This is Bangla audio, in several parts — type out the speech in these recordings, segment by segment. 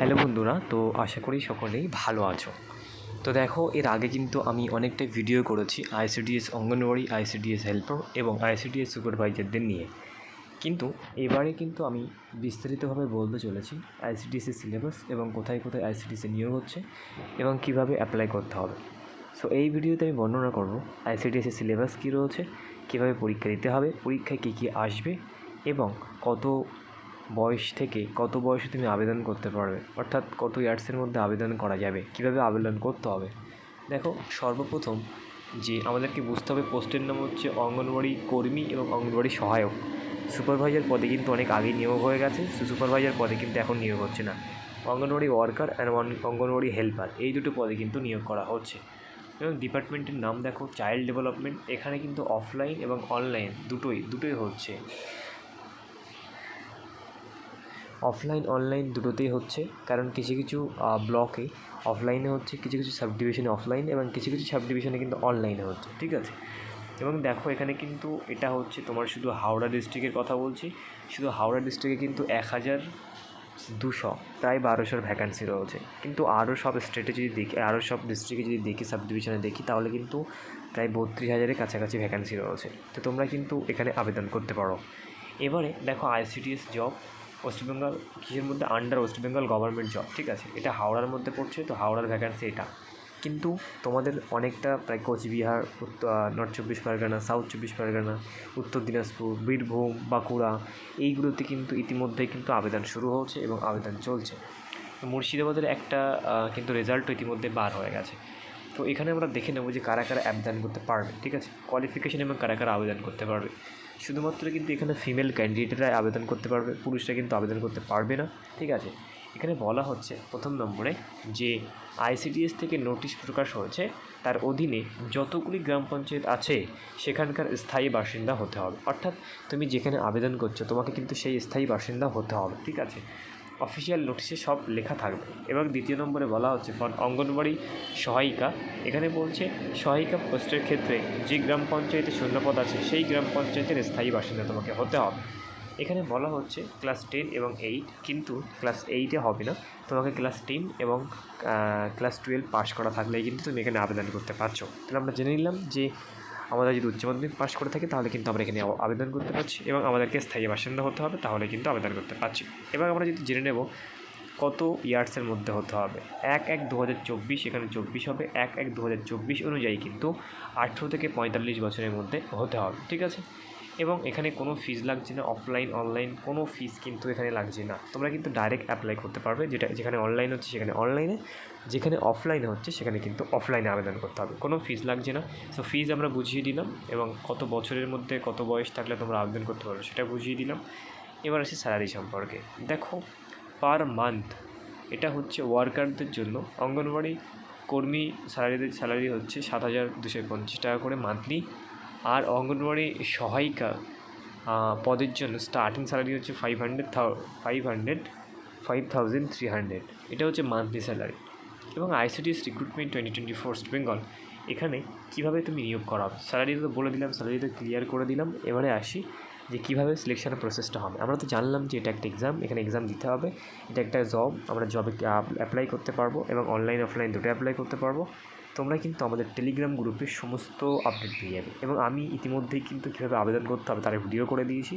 হ্যালো বন্ধুরা, তো আশা করি সকলেই ভালো আছো। তো দেখো, এর আগে কিন্তু আমি অনেকটাই ভিডিও করেছি আইসিডিএস অঙ্গনওয়াড়ি আইসিডিএস হেল্পার এবং আইসিডিএস সুপারভাইজারদের নিয়ে। কিন্তু এবারে কিন্তু আমি বিস্তারিতভাবে বলতে চলেছি আইসিডিএসের সিলেবাস এবং কোথায় কোথায় আইসিডিএসে নিয়োগ হচ্ছে এবং কীভাবে অ্যাপ্লাই করতে হবে। সো এই ভিডিওতে আমি বর্ণনা করব আইসিডিএসের সিলেবাস কী রয়েছে, কীভাবে পরীক্ষা দিতে হবে, পরীক্ষায় কী কী আসবে এবং কত বয়স থেকে কত বয়সে তুমি আবেদন করতে পারবে? অর্থাৎ কত ইয়ার্সের মধ্যে আবেদন করা যাবে? কীভাবে আবেদন করতে হবে? দেখো, সর্বপ্রথম যে আমাদেরকে বুঝতে হবে পোস্টের নাম হচ্ছে অঙ্গনওয়াড়ি কর্মী এবং অঙ্গনওয়াড়ি সহায়ক। সুপারভাইজার পদে কিন্তু অনেক আগেই নিয়োগ হয়ে গেছে। সুপারভাইজার পদে কিন্তু এখন নিয়োগ হচ্ছে না। Anganwadi worker and anganwadi helper, এই দুটো পদে কিন্তু নিয়োগ করা হচ্ছে। এবং ডিপার্টমেন্টের নাম দেখো, চাইল্ড ডেভেলপমেন্ট, এখানে কিন্তু অফলাইন এবং অনলাইন দুটোই দুটোই হচ্ছে। অফলাইন, অনলাইন দুটোতেই হচ্ছে। কারণ কিছু কিছু ব্লকে অফলাইনে হচ্ছে, কিছু কিছু সাব ডিভিশনে অফলাইন এবং কিছু কিছু সাব ডিভিশনে কিন্তু অনলাইনে হচ্ছে, ঠিক আছে? এবং দেখো, এখানে কিন্তু এটা হচ্ছে তোমার শুধু হাওড়া ডিস্ট্রিক্টের কথা বলছি। শুধু হাওড়া ডিস্ট্রিক্টে কিন্তু এক হাজার দুশো, প্রায় বারোশোর ভ্যাকান্সি রয়েছে। কিন্তু আরও সব স্টেটে যদি দেখি আরও সব ডিস্ট্রিক্টে যদি দেখি সাব ডিভিশনে দেখি, তাহলে কিন্তু প্রায় বত্রিশ হাজারের কাছাকাছি ভ্যাকান্সি রয়েছে। তো তোমরা কিন্তু এখানে আবেদন করতে পারো। এবারে দেখো আইসিডিএস জব ওয়েস্ট বেঙ্গল, কিসের মধ্যে? Under West Bengal government job ঠিক আছে? এটা হাওড়ার মধ্যে পড়ছে, তো হাওড়ার ভ্যাকান্সি এটা। কিন্তু তোমাদের অনেকটা প্রায় কোচবিহার নর্থ চব্বিশ পরগনা সাউথ চব্বিশ পরগনা, উত্তর দিনাজপুর, বীরভূম, বাঁকুড়া, এইগুলোতে কিন্তু ইতিমধ্যেই কিন্তু আবেদন শুরু হচ্ছে এবং আবেদন চলছে। মুর্শিদাবাদের একটা কিন্তু রেজাল্ট ইতিমধ্যে বার হয়ে গেছে। তো এখানে আমরা দেখে নেব যে কারা কারা আবেদন করতে পারবে, ঠিক আছে? কোয়ালিফিকেশন এবং কারা কারা আবেদন করতে পারবে। শুধুমাত্র কিন্তু এখানে ফিমেল ক্যান্ডিডেটরা আবেদন করতে পারবে, পুরুষরা কিন্তু আবেদন করতে পারবে না, ঠিক আছে? এখানে বলা হচ্ছে, প্রথম নম্বরে, যে আইসিডিএস থেকে নোটিশ প্রকাশ হয়েছে, তার অধীনে যতগুলি গ্রাম পঞ্চায়েত আছে, সেখানকার স্থায়ী বাসিন্দা হতে হবে। অর্থাৎ তুমি যেখানে আবেদন করছ, তোমাকে কিন্তু সেই স্থায়ী বাসিন্দা হতে হবে, ঠিক আছে? অফিসিয়াল নোটিশে সব লেখা থাকবে। এবং দ্বিতীয় নম্বরে বলা হচ্ছে, ফর অঙ্গনবাড়ি সহায়িকা, এখানে বলছে, সহায়িকা পোস্টের ক্ষেত্রে যে গ্রাম পঞ্চায়েতে শূন্যপদ আছে, সেই গ্রাম পঞ্চায়েতের স্থায়ী বাসিন্দা তোমাকে হতে হবে। এখানে বলা হচ্ছে ক্লাস টেন এবং এইট কিন্তু ক্লাস এইটে হবে না। তোমাকে ক্লাস টেন এবং ক্লাস টুয়েলভ পাস করা থাকলেই কিন্তু তুমি এখানে আবেদন করতে পারছ। তাহলে আমরা জেনে নিলাম যে আমরা যদি উচ্চ মাধ্যমিক পাস করে থাকি, তাহলে কিন্তু আমরা এখানে আবেদন করতে পারছি এবং আমাদেরকে স্থায়ী বাসিন্দা হতে হবে, তাহলে কিন্তু আবেদন করতে পারছি। এবং আমরা যদি জেনে নেব কত ইয়ার্সের মধ্যে হতে হবে। এক এক দু হাজার চব্বিশ, এখানে চব্বিশ হবে। এক এক দু হাজার চব্বিশ অনুযায়ী কিন্তু আঠেরো থেকে পঁয়তাল্লিশ বছরের মধ্যে হতে হবে। ঠিক আছে? এবং এখানে কোনো ফিজ লাগছে না অফলাইন অনলাইন কোনো ফিস কিন্তু এখানে লাগছে না। তোমরা কিন্তু ডাইরেক্ট অ্যাপ্লাই করতে পারবে, যেটা, যেখানে অনলাইন হচ্ছে সেখানে অনলাইনে যেখানে অফলাইনে হচ্ছে সেখানে কিন্তু অফলাইনে আবেদন করতে হবে। কোনো ফিজ লাগছে না। সো ফিজ আমরা বুঝিয়ে দিলাম এবং কত বছরের মধ্যে কত বয়স থাকলে তোমরা আবেদন করতে পারবে সেটা বুঝিয়ে দিলাম। এবার আসি স্যালারি সম্পর্কে। দেখো পার মান্থ এটা হচ্ছে ওয়ার্কারদের জন্য অঙ্গনওয়াড়ি কর্মী স্যালারিদের স্যালারি হচ্ছে সাত হাজার দুশো পঞ্চাশ টাকা করে মান্থলি আর অঙ্গনওয়াড়ি সহায়িকা পদের জন্য স্টার্টিং স্যালারি হচ্ছে five hundred five hundred five thousand three hundred এটা হচ্ছে মান্থলি স্যালারি এবং ICDS recruitment twenty twenty four Bengal এখানে কীভাবে তুমি নিয়োগ করাও? স্যালারি তো বলে দিলাম স্যালারি তো ক্লিয়ার করে দিলাম। এবারে আসি। যে কীভাবে সিলেকশনের প্রসেসটা হবে। আমরা তো জানলাম যে এটা একটা এক্সাম এখানে এক্সাম দিতে হবে। এটা একটা জব আমরা জবে অ্যাপ্লাই করতে পারব এবং অনলাইন অফলাইন দুটো অ্যাপ্লাই করতে পারব। তোমরা কিন্তু আমাদের টেলিগ্রাম গ্রুপে সমস্ত আপডেট পেয়ে যাবে। এবং আমি ইতিমধ্যেই কিন্তু কীভাবে আবেদন করতে হবে তার ভিডিও করে দিয়েছি।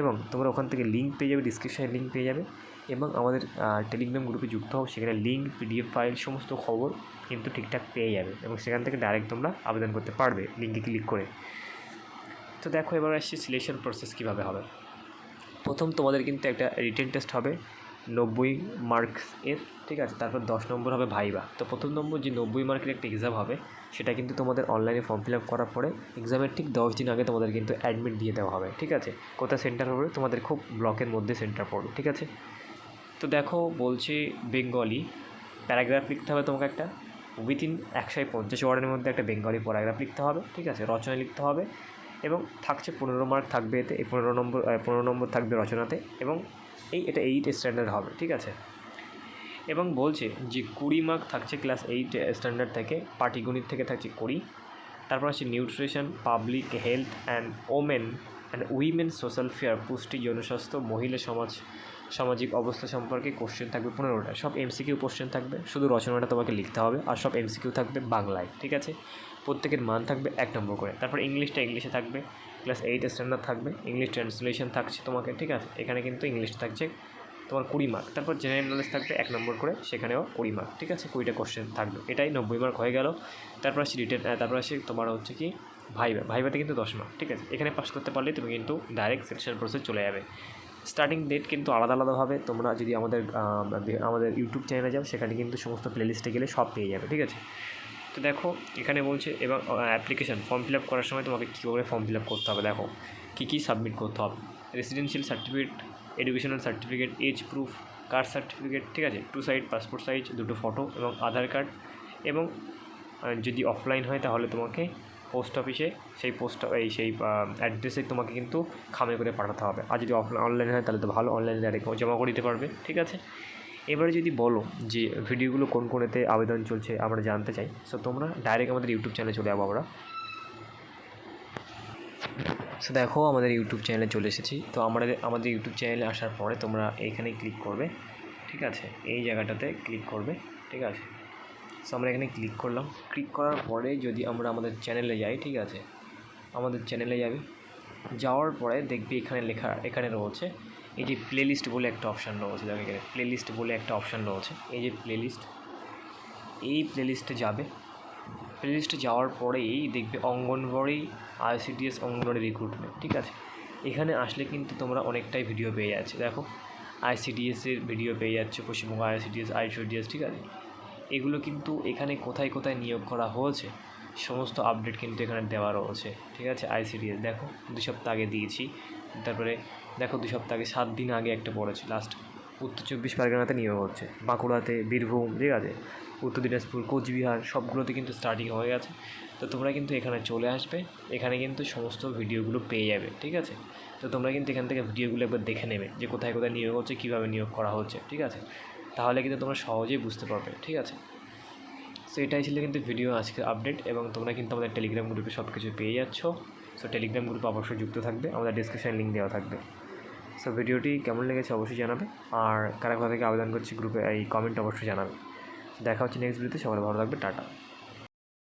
এবং তোমরা ওখান থেকে লিঙ্ক পেয়ে যাবে ডিসক্রিপশানে লিঙ্ক পেয়ে যাবে। এবং আমাদের টেলিগ্রাম গ্রুপে যুক্ত হও, সেখানে লিঙ্ক পিডিএফ ফাইল সমস্ত খবর কিন্তু ঠিকঠাক পেয়ে যাবে। এবং সেখান থেকে ডাইরেক্ট তোমরা আবেদন করতে পারবে লিঙ্কে ক্লিক করে। তো দেখো, এবার আসছি সিলেকশন প্রসেস কীভাবে হবে। প্রথম তোমাদের কিন্তু একটা রিটেন টেস্ট হবে, নব্বই মার্কস এর, ঠিক আছে? তারপর দশ নম্বর হবে ভাইবা তো প্রথম নম্বর যে নব্বই মার্কের একটা এক্সাম হবে, সেটা কিন্তু তোমাদের অনলাইনে ফর্ম ফিল আপ করার পরে এক্সামের ঠিক দশ দিন আগে তোমাদের কিন্তু অ্যাডমিট দিয়ে দেওয়া হবে, ঠিক আছে? কোথায় সেন্টার হবে, তোমাদের খুব ব্লকের মধ্যে সেন্টার পড়বে, ঠিক আছে? তো দেখো, বলছে বেঙ্গলি প্যারাগ্রাফ লিখতে হবে তোমাকে একটা। উইথিন একশো পঞ্চাশ ওয়ার্ডের মধ্যে একটা বেঙ্গলি প্যারাগ্রাফ লিখতে হবে, ঠিক আছে? রচনা লিখতে হবে। এবং থাকছে পনেরো মার্ক থাকবে এতে, এই পনেরো নম্বর পনেরো নম্বর থাকবে রচনাতে এবং এই, এটা এইট স্ট্যান্ডার্ড হবে, ঠিক আছে? এবং বলছে যে কুড়ি মার্ক থাকছে ক্লাস এইট স্ট্যান্ডার্ড থেকে, পাটিগণিত থেকে থাকছে কুড়ি। তারপর আছে nutrition public health and women and women social fair পুষ্টি, জনস্বাস্থ্য, মহিলা সমাজ, সামাজিক অবস্থা সম্পর্কে কোশ্চেন থাকবে পনেরোটা। সব এমসিকিউ কোশ্চেন থাকবে, শুধু রচনাটা তোমাকে লিখতে হবে, আর সব এমসিকিউ থাকবে বাংলায়, ঠিক আছে? প্রত্যেকের মান থাকবে এক নম্বর করে। তারপর ইংলিশটা ইংলিশে থাকবে, ক্লাস এইট স্ট্যান্ডার্ড থাকবে ইংলিশ ট্রান্সলেশন থাকছে তোমাকে, ঠিক আছে? এখানে কিন্তু ইংলিশ থাকছে তোমার কুড়ি মার্ক তারপর জেনারেল নলেজ থাকবে এক নম্বর করে, সেখানেও কুড়ি মার্ক ঠিক আছে? কুড়িটা কোশ্চেন থাকবে। এটাই নব্বই মার্ক হয়ে গেল। তারপর আসে রিটেন তারপর আসে তোমার হচ্ছে কি? ভাইবা ভাইবাতে কিন্তু দশ মার্ক ঠিক আছে? এখানে পাস করতে পারলে তুমি কিন্তু ডাইরেক্ট সিলেকশন প্রসেস চলে যাবে। স্টার্টিং ডেট কিন্তু আলাদা আলাদাভাবে তোমরা যদি আমাদের আমাদের ইউটিউব চ্যানেলে যাও, সেখানে কিন্তু সমস্ত প্লেলিস্টে গেলে সব পেয়ে যাবে, ঠিক আছে? তো দেখো, এখানে বলছে এবং অ্যাপ্লিকেশন ফর্ম ফিল আপ করার সময় তোমাকে কীভাবে ফর্ম ফিল আপ করতে হবে দেখো। কী কী সাবমিট করতে হবে? Residential certificate educational certificate age proof caste certificate ঠিক আছে? টু সাইড পাসপোর্ট সাইজ দুটো ফটো এবং আধার কার্ড এবং যদি অফলাইন হয় তাহলে তোমাকে পোস্ট অফিসে সেই পোস্ট এই সেই অ্যাড্রেসে তোমাকে কিন্তু খামে করে পাঠাতে হবে। আর যদি অফলাইন অনলাইন হয় তাহলে তো ভালো অনলাইনে ডাইরেক্ট জমা করে দিতে পারবে, ঠিক আছে? এবারে যদি বলো যে ভিডিওগুলো কোন কোনেতে আবেদন চলছে আমরা জানতে চাই সো তোমরা ডাইরেক্ট আমাদের ইউটিউব চ্যানেলে চলে যাব আমরা। সো দেখো আমাদের ইউটিউব চ্যানেলে চলে এসেছি, তো আমাদের আমাদের ইউটিউব চ্যানেলে আসার পরে তোমরা এইখানে ক্লিক করবে, ঠিক আছে? এই জায়গাটাতে ক্লিক করবে, ঠিক আছে? সো আমরা এখানে ক্লিক করলাম ক্লিক করার পরে যদি আমরা আমাদের চ্যানেলে যাই, ঠিক আছে? আমাদের চ্যানেলে যাবে, যাওয়ার পরে দেখবি এখানে লেখা, এখানে রয়েছে এই যে প্লেলিস্ট বলে একটা অপশান রয়েছে দেখো এখানে প্লেলিস্ট বলে একটা অপশান রয়েছে। এই যে প্লেলিস্ট এই প্লেলিস্টে যাবে। প্লেলিস্টে যাওয়ার পরেই দেখবে অঙ্গনবাড়ি আইসিডিএস অঙ্গনবাড়ি রিক্রুটমেন্ট ঠিক আছে? এখানে আসলে কিন্তু তোমরা অনেকটাই ভিডিও পেয়ে যাচ্ছে। দেখো আইসিডিএসের ভিডিও পেয়ে যাচ্ছে, পশ্চিমবঙ্গ আইসিডিএস আইসিডিএস ঠিক আছে? এগুলো কিন্তু এখানে কোথায় কোথায় নিয়োগ করা হয়েছে, সমস্ত আপডেট কিন্তু এখানে দেওয়া রয়েছে, ঠিক আছে? আইসিডিএস দেখো, দু সপ্তাহ আগে দিয়েছি। তারপরে দেখো দু সপ্তাহ আগে, সাত দিন আগে একটা পড়েছে লাস্ট উত্তর চব্বিশ পরগনাতে নিয়োগ হচ্ছে বাঁকুড়াতে বীরভূম, ঠিক আছে? উত্তর দিনাজপুর, কোচবিহার, সবগুলোতে কিন্তু স্টার্টিং হয়ে গেছে। তো তোমরা কিন্তু এখানে চলে আসবে। এখানে কিন্তু সমস্ত ভিডিওগুলো পেয়ে যাবে, ঠিক আছে? তো তোমরা কিন্তু এখান থেকে ভিডিওগুলো একবার দেখে নেবে যে কোথায় কোথায় নিয়োগ হচ্ছে, কীভাবে নিয়োগ করা হচ্ছে, ঠিক আছে? তাহলে কিন্তু তোমরা সহজেই বুঝতে পারবে, ঠিক আছে? সো এটাই ছিল কিন্তু ভিডিও আজকের আপডেট এবং তোমরা কিন্তু আমাদের টেলিগ্রাম গ্রুপে সব কিছু পেয়ে যাচ্ছ। সো টেলিগ্রাম গ্রুপ অবশ্যই যুক্ত থাকবে। আমাদের ডিসক্রিপশান লিঙ্ক দেওয়া থাকবে। সো ভিডিওটি কেমন লেগেছে অবশ্যই জানাবে। আর কারা কোথা থেকে আবেদন করছি গ্রুপে এই কমেন্ট অবশ্যই জানাবে। দেখা হচ্ছে নেক্সট ভিডিওতে সবাই ভালো থাকবে। টাটা।